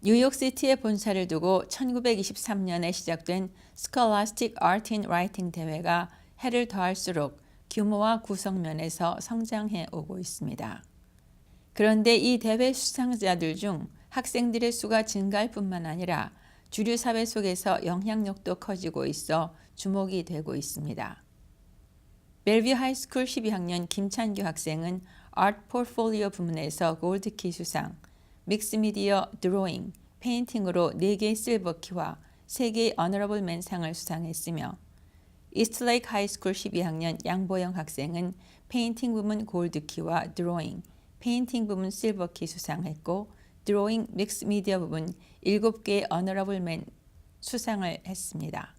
뉴욕시티에 본사를 두고 1923년에 시작된 Scholastic Art in Writing 대회가 해를 더할수록 규모와 구성면에서 성장해 오고 있습니다. 그런데 이 대회 수상자들 중 학생들의 수가 증가할 뿐만 아니라 주류 사회 속에서 영향력도 커지고 있어 주목이 되고 있습니다. 벨뷰 하이스쿨 12학년 김찬규 학생은 아트 포트폴리오 부문에서 골드키 수상, 믹스미디어 드로잉, 페인팅으로 4개의 실버키와 3개의 어너러블 맨 상을 수상했으며 이스트레이크 하이스쿨 12학년 양보영 학생은 페인팅 부문 골드키와 드로잉, 페인팅 부문 실버키 수상했고 드로잉 믹스 미디어 부분 7개의 어너러블 맨 수상을 했습니다.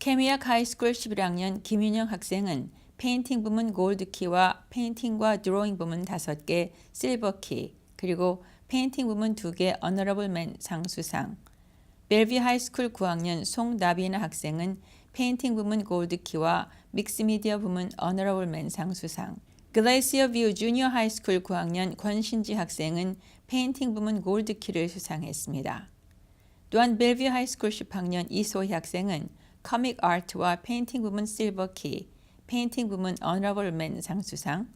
케미악 하이스쿨 11학년 김윤영 학생은 페인팅 부문 골드키와 페인팅과 드로잉 부문 5개 실버키 그리고 페인팅 부문 2개 어너러블 맨 상수상. 벨비 하이스쿨 9학년 송나비나 학생은 페인팅 부문 골드키와 믹스미디어 부문 어너러블 맨 상수상. 글레이시어 뷰 주니어 하이스쿨 9학년 권신지 학생은 페인팅 부문 골드키를 수상했습니다. 또한 벨뷰 하이스쿨 10학년 이소희 학생은 커믹 아트와 페인팅 부문 실버키, 페인팅 부문 어너러블 맨 상수상,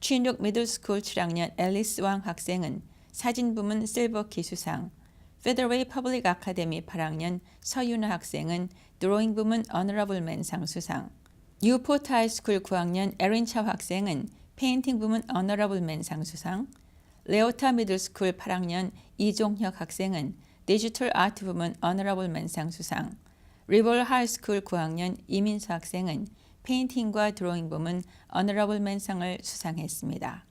취인록 미들스쿨 7학년 앨리스 왕 학생은 사진 부문 실버키 수상, 페더웨이 퍼블릭 아카데미 8학년 서윤아 학생은 드로잉 부문 어너러블 맨 상 수상, 뉴포트 하이스쿨 9학년 에린차 학생은 페인팅 부문 어너러블 맨 상 수상, 레오타 미들스쿨 8학년 이종혁 학생은 디지털 아트 부문 어너러블 맨 상 수상, 리벌 하이스쿨 9학년 이민수 학생은 페인팅과 드로잉 부문 어너러블 맨상을 수상했습니다.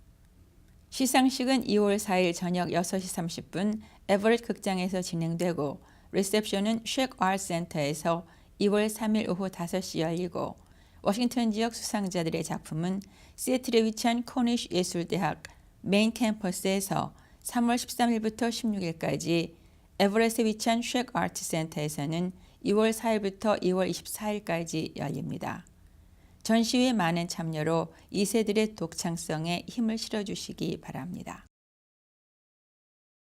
시상식은 2월 4일 저녁 6시 30분 에버렛 극장에서 진행되고 리셉션은 쉑 아트 센터에서 2월 3일 오후 5시 열리고 워싱턴 지역 수상자들의 작품은 시애틀에 위치한 코니쉬 예술대학 메인 캠퍼스에서 3월 13일부터 16일까지 에버렛에 위치한 쉑 아트 센터에서는 2월 4일부터 2월 24일까지 열립니다. 전시회 많은 참여로 2세들의 독창성에 힘을 실어주시기 바랍니다.